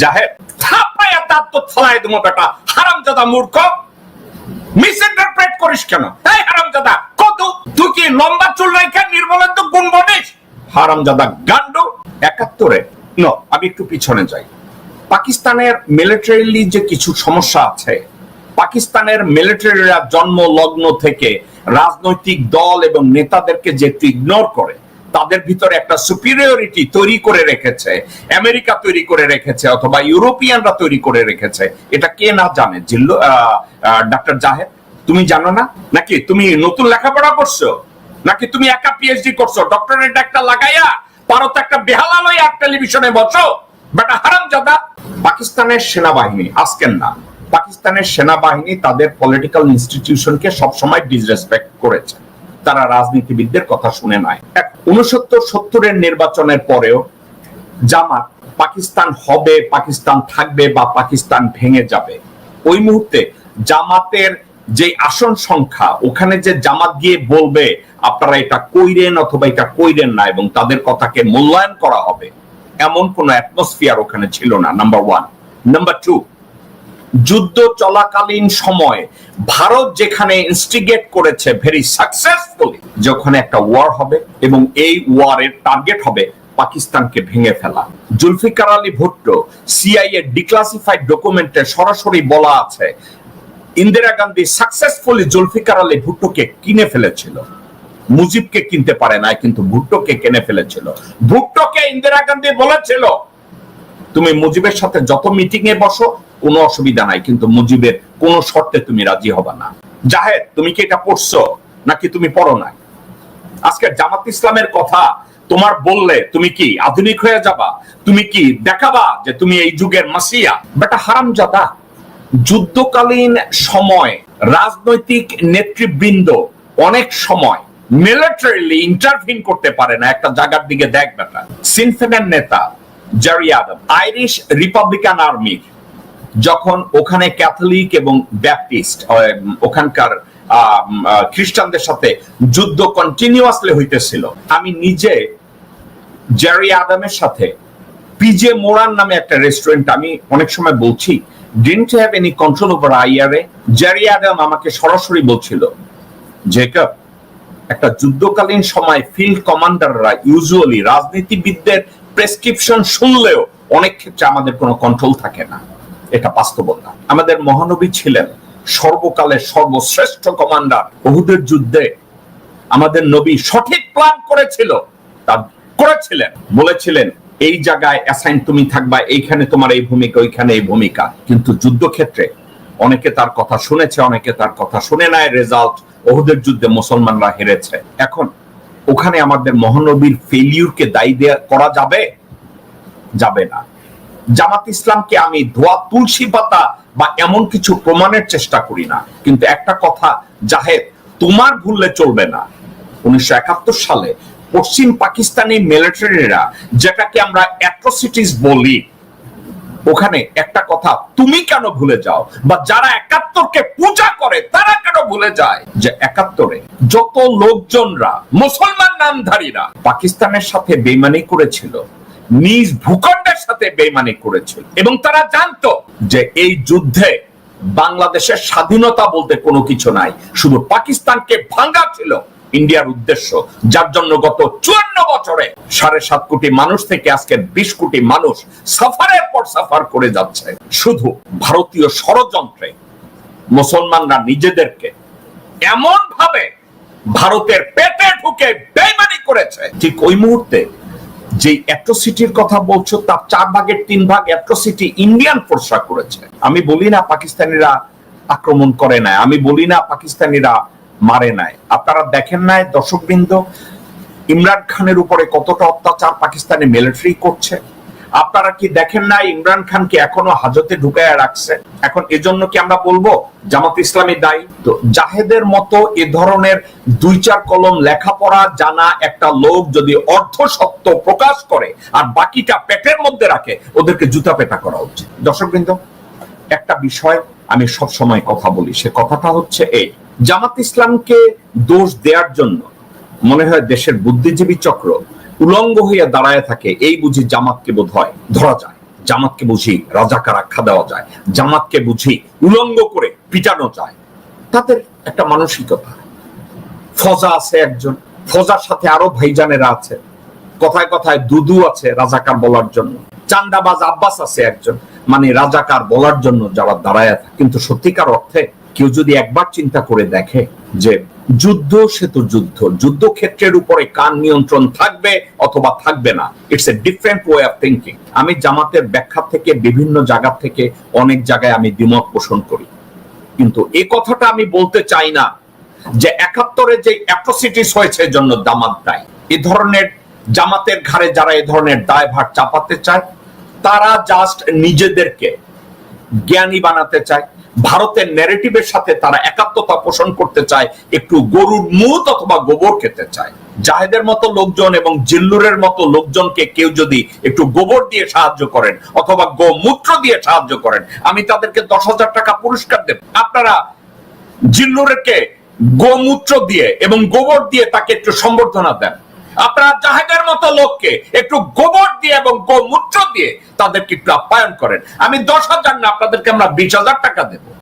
জাহেদ, থাপায়া দাঁত তো ফলাই দেবো বেটা। হারামজাদা মূর্খ মিসইন্টারপ্রেট করিস কেন? এই হারামজাদা কত তুই কি লম্বা চুল গুণ হারামজাদা গান্ডু, একাত্তরে। ন, আমি একটু পিছনে যাই। পাকিস্তানের মিলিটারিলি যে কিছু সমস্যা আছে, পাকিস্তানের মিলিটারিরা জন্ম লগ্ন থেকে রাজনৈতিক দল এবং নেতাদেরকে যে একটু ইগনোর করে তাদের ভিতরে একটা সুপিরিয়রিটি তৈরি করে রেখেছে, আমেরিকা তৈরি করে রেখেছে অথবা ইউরোপিয়ানরা তৈরি করে রেখেছে। এটা কে না জানে? জিল্লু ডাক্তার জাহেদ, তুমি জানো না? নাকি তুমি নতুন লেখাপড়া করছ? নাকি তুমি একা পিএইচডি করছ? ডক্টরেট একটা লাগাইয়া পারো তো একটা বেহালালয় আর টেলিভিশনে বসো? বেটা হারাম জাদা পাকিস্তানের সেনাবাহিনী, আজকের না, পাকিস্তানের সেনাবাহিনী তাদের পলিটিক্যাল ইনস্টিটিউশনকে সবসময় ডিসরেসপেক্ট করেছে। তারা রাজনীতিবিদদের কথা শুনে নাই। উনসত্তর সত্তরের নির্বাচনের পরেও জামাত পাকিস্তান হবে, পাকিস্তান থাকবে বা পাকিস্তান ভেঙে যাবে। ওই মুহূর্তে জামাতের যে আসন সংখ্যা, ওখানে যে জামাত গিয়ে বলবে, আপনারা এটা কইরেন অথবা এটা কইরেন না এবং তাদের কথাকে মূল্যায়ন করা হবে। এমন কোন অ্যাটমসফিয়ার ওখানে ছিল না নাম্বার ওয়ান নাম্বার টু যুদ্ধ চলাকালীন সময় ভারত যেখানে ইনস্টিগেট করেছে ভেরি সাকসেসফুলি যখন একটা ওয়ার হবে এবং এই ওয়ারের টার্গেট হবে পাকিস্তানকে ভেঙে ফেলা। জুলফিকার আলী ভুট্টো সিআইএ ডিক্লাসিফাইড ডকুমেন্টে সরাসরি বলা আছে, ইন্দিরা গান্ধী সাকসেসফুলি জুলফিকার আলী ভুট্টোকে কিনে ফেলেছিল। মুজিবকে কিনতে পারে না কিন্তু ভুট্টোকে কিনে ফেলেছিল। ভুট্টোকে ইন্দিরা গান্ধী বলেছিল, তুমি মুজিবের সাথে যত মিটিং এ বসো কোনো অসুবিধা নাই, কিন্তু মুজিবের কোনো শর্তে তুমি রাজি হবে না। জাহেদ, তুমি কি এটা পড়ছো, নাকি তুমি পড়ো নাই? আজকে জামাত ইসলামের কথা তোমার বললে তুমি কি আধুনিক হয়ে যাবা? তুমি কি দেখাবা যে তুমি এই যুগের মাসিয়া? বেটা হারাম জাদা যুদ্ধকালীন সময় রাজনৈতিক নেতৃবৃন্দ অনেক সময় মিলিটারিলি ইন্টারভিন করতে পারে না। একটা জায়গার দিকে দেখ বেটা। সিনফেনের নেতা জারি আদম আইরিশ রিপাবলিকান আর্মি যখন ওখানে ক্যাথলিক এবং ব্যাপটিস্ট ওখানকার খ্রিস্টানদের সাথে যুদ্ধ কন্টিনিউয়াসলি হইতেছিল, আমি নিজে জেরি আদামের সাথে, পিজে মোরান নামে একটা রেস্টুরেন্ট আমি অনেক সময় বলছি didn't have any control over IRA Gerry Adams আমাকে সরাসরি বলছিল, জেকব, একটা যুদ্ধকালীন সময় ফিল্ড কমান্ডাররা ইউজুয়ালি রাজনীতিবিদদের প্রেসক্রিপশন শুনলেও অনেক ক্ষেত্রে আমাদের কোনো কন্ট্রোল থাকে না। এটা বাস্তবতা। আমাদের মহানবী ছিলেন সর্বকালের সর্বশ্রেষ্ঠ কমান্ডার বহুদের যুদ্ধে আমাদের নবী সঠিক প্ল্যান করেছিল, তা করেছিলেন। বলেছিলেন, এই জায়গায় অ্যাসাইন তুমি থাকবা, এইখানে তোমার এই ভূমিকা, ওইখানে এই ভূমিকা। কিন্তু যুদ্ধক্ষেত্রে অনেকে তার কথা শুনেছে, অনেকে তার কথা শুনে নাই। রেজাল্ট ওহুদের যুদ্ধে মুসলমানরা হেরেছে। এখন ওখানে আমাদের মহানবীর ফেলিউরকে দায়ী দেয়া করা যাবে? যাবে না। জামাত ইসলামকে আমি ধোয়া তুলসী পাতা বা এমন কিছু প্রমাণের চেষ্টা করি না। কিন্তু একটা কথা, জাহেদ, তোমার ভুললে চলবে না। উনিশশো একাত্তর সালে পশ্চিম পাকিস্তানি মিলিটারিরা যেটাকে আমরা অ্যাট্রোসিটিস বলি, ওখানে একটা কথা, তুমি কেন ভুলে যাও? বা যারা একাত্তরকে পূজা করে, তারা কেন ভুলে যায়? যে একাত্তরে যত লোকজনরা, মুসলমান নামধারীরা পাকিস্তানের সাথে বেইমানি করেছিল নিজ ভূখণ্ডের সাথে বেইমানি করেছিল এবং তারা জানতো যে এই যুদ্ধে বাংলাদেশের স্বাধীনতা বলতে কোনো কিছু নাই। শুধু পাকিস্তানকে ভাঙ্গা ছিল ইন্ডিয়ার উদ্দেশ্য। যার জন্য গত চুয়ান্ন বছরে সাড়ে সাত কোটি মানুষ থেকে আজকে বিশ কোটি মানুষ সাফারের পর সাফার করে যাচ্ছে। শুধু ভারতীয় ষড়যন্ত্রে মুসলমানরা নিজেদেরকে এমন ভাবে ভারতের পেটে ঢুকে বেইমানি করেছে। ঠিক ওই মুহূর্তে যে অ্যাট্রোসিটির কথা বলছো, তার চার ভাগের তিন ভাগ অ্যাট্রোসিটি ইন্ডিয়ান ফোর্সরা করেছে। আমি বলি না পাকিস্তানিরা আক্রমণ করে নাই, আমি বলি না পাকিস্তানিরা মারে নাই। আপনারা দেখেন নাই দর্শকবৃন্দ, ইমরান খানের উপরে কতটা অত্যাচার পাকিস্তানি মিলিটারি করছে। আপনারা কি দেখেন না ইমরান খানকে এখনও হাজতে ঢুকায় রাখছে? এখন এজন্য কি আমরা বলব, জামাত ইসলামী দায়ী? তো জাহেদের মতো এ ধরনের দুই চার কলম লেখাপড়া জানা একটা লোক যদি অর্ধ সত্য প্রকাশ করে আর বাকিটা পেটের মধ্যে রাখে, ওদেরকে জুতা পেটা করা উচিত। দর্শকবৃন্দ, একটা বিষয় আমি সব সময় কথা বলি, সে কথাটা হচ্ছে এই, জামাত ইসলামকে দোষ দেওয়ার জন্য, মনে হয় দেশের বুদ্ধিজীবী চক্র উলঙ্গ হইয়া দাঁড়ায় থাকে, এই বুঝি জামাতকে বোধ হয় ধরা যায়। জামাতকে বুঝি রাজাকার আখ্যা দেওয়া যায়। জামাতকে বুঝি উলঙ্গ করে পিটানো যায়। তাদের একটা মানসিকতা। ফজা আছে একজন, ফজার সাথে আরও ভাইজানেরা আছে। কথায় কথায় দুদু আছে রাজাকার বলার জন্য। চান্দাবাজ আব্বাস আছে একজন মানে রাজাকার বলার জন্য যারা দাঁড়ায় কিন্তু সত্যিকার অর্থে কেউ যদি একবার চিন্তা করে দেখে যে যুদ্ধ সে তো যুদ্ধ। যুদ্ধক্ষেত্রের উপরে কার নিয়ন্ত্রণ থাকবে অথবা থাকবে না? It's a different way of thinking আমি জামাতের ব্যাখ্যা থেকে বিভিন্ন জায়গা থেকে অনেক জায়গায় আমি দ্বিমত পোষণ করি। কিন্তু এই কথাটা আমি বলতে চাই না যে একাত্তরে যে অ্যাট্রোসিটিস হয়েছে জন্য জামাত দায়। এ ধরনের জামাতের ঘাড়ে যারা এ ধরনের দায়ভার চাপাতে চায়, তারা জাস্ট নিজেদেরকে জ্ঞানী বানাতে চায় ভারতের ন্যারেটিভের সাথে তারা একাত্মতা পোষণ করতে চায়, একটু গরুর মুত অথবা গোবর খেতে চায়। জাহেদের মতো লোকজন এবং জিল্লুরের মতো লোকজনকে কেউ যদি একটু গোবর দিয়ে সাহায্য করেন অথবা গোমূত্র দিয়ে সাহায্য করেন, আমি তাদেরকে দশ হাজার টাকা পুরস্কার দেব। আপনারা জিল্লুরকে গোমূত্র দিয়ে এবং গোবর দিয়ে তাকে একটু সম্বর্ধনা দেন। আপনারা জাহেদের মতো লোককে একটু গোবর দিয়ে এবং গোমূত্র দিয়ে তাদেরকে একটু আপ্যায়ন করেন। আমি দশ হাজার না, আপনাদেরকে আমরা বিশ হাজার টাকা দেবো।